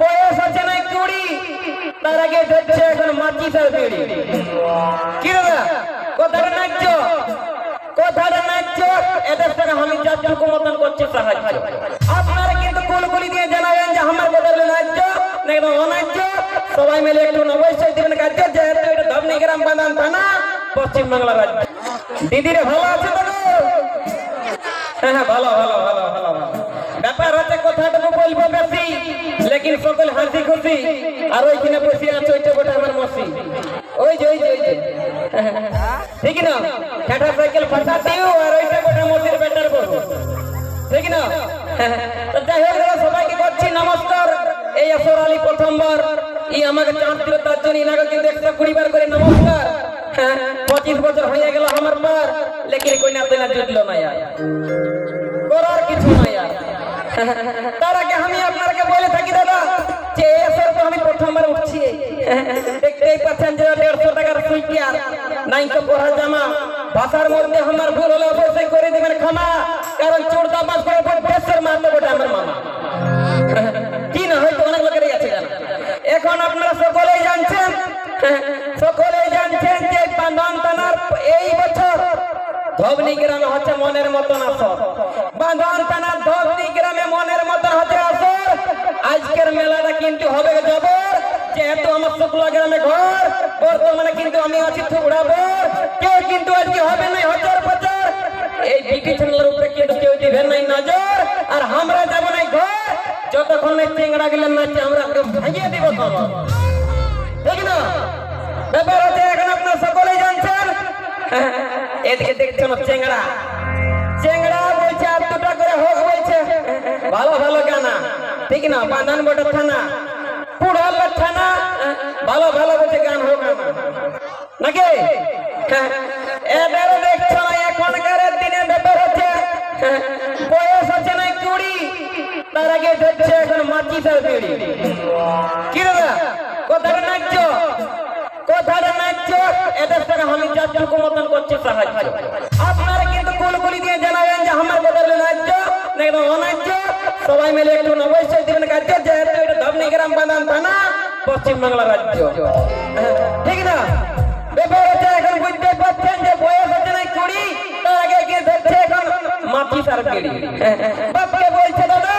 বয়স আছে না কুড়ি, তার আগে ধরছে এখন মাটি তার বিড়ি। কি দাদা কথাটা নাচছ? কথাটা নাচছ? এদের সঙ্গে আমি যাচ্ছুকু মতন করছি সাহায্য। আপনারা কিন্তু কুলকুলি দিয়ে জানাবেন যে আমার বদলে নাচছ না অনাচ্য সবাই মিলে একটু অবশ্যই দিবেন কাজ, যেহেতু এটা ধবনি গ্রাম বানান থানা পশ্চিম বাংলা রাজ্য। দিদিরে ভালো আছে তো হ্যাঁ হ্যাঁ ভালো ভালো ভালো ভালো। ব্যাপার হচ্ছে লেকিন সকল হাসি খুশি আর ওইখানে বসে আছে ওইটা গোটা আমার মসি ওই যে ওই যে ওই যে। ঠিক না? ঠেঠা সাইকেল ফাঁসা দিও আর ওইটা গোটা মসির বেটার বউ ঠিক না? তো যাই হোক সবাইকে নমস্কার। এই আসর আলী প্রথমবার। ই আমাকে দিল তার জন্য ইনাকে কিন্তু কুড়ি বার করে নমস্কার। হ্যাঁ, পঁচিশ বছর হয়ে গেল আমার পার। লেকিন কই না তেনা জুটলো না কিছু আর। তার আগে আমি আপনাকে বলে থাকি, দাদা, যে এসর তো আমি প্রথমবার উঠছি। দেখতেই পাচ্ছেন যে দেড়শো টাকার নাই তো পড়া জামা। ভাষার মধ্যে আমার ভুল হলে অবশ্যই করে দেবেন, ক্ষমা। কারণ চোরদা বাস করে উপর দেশের মারতে আমার মামা। যেহেতু গ্রামে ঘর, বর্তমানে কিন্তু আমি আছি থুবড়াবর কেউ কিন্তু আজকে হবে না, হজার বছর এই বিটি চ্যানেলের উপরে কিন্তু কেউ দিবেন নাই নজর। আর আমরা যাব নাই ঘর। যতক্ষণ না চেংড়া গেলেন না আমরা ভাঙিয়ে দিব ঠিক না? ব্যাপার হচ্ছে, এখন আপনার সকলেই জানছেন। এদিকে দেখছেন চেংড়া চেংড়া বলছে, আর দুটা করে হোক বলছে। ভালো ভালো গানা। ঠিক না? বাঁধান বটে থানা। ভালো ভালো বলছে গান হোক নাকি? এদের দেখছ এখনকার দিনে ব্যাপার হচ্ছে, বয়স আছে না কুড়ি, তার আগে ধরছে এখন কি দাদা কথাটা নাচছ কথাটা নাচছ এদের সঙ্গে আমি যাচ্ছুকু মতন করছি সাহায্য। আপনারা কিন্তু কুলকুলি দিয়ে জানাবেন যে আমার বদলে নাচছ না সবাই মিলে একটু অবশ্যই দিবেন, কাজ যেহেতু এটা ধবনি গ্রাম বানান থানা। পশ্চিম বাংলা রাজ্য। ঠিক না? ব্যাপার হচ্ছে এখন বুঝতে পারছেন যে বয়স হচ্ছে না কুড়ি তার আগে গিয়ে ধরছে এখন মাটি তার বলছে দাদা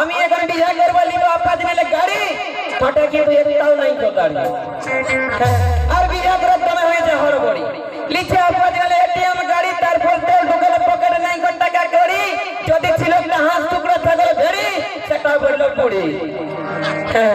আমি এখন বিজা করব লিখো আপনার দিনে গাড়ি। ফাটা কিন্তু একটাও নাই তো গাড়ি। আর বিজা করার দামে হয়েছে হড়বড়ি। লিখে আপনার দিনে এটিএম গাড়ি তারপর তেল ঢুকালে পকেটে নাই কোন টাকা করি। যদি ছিল একটা হাঁস টুকরো থাকলে ধরি বলল হ্যাঁ,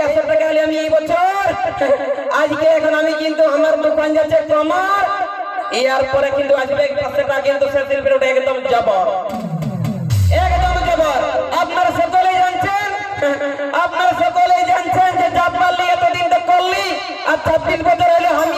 আমি আমি কমার এর পরে কিন্তু কিন্তু একদম জবর। আপনারা সকলেই জানছেন, আপনারা সকলেই জানছেন যে জাপাল নিয়ে এতদিন তো করলি, আর ছাব্বিশ বছর হলে আমিও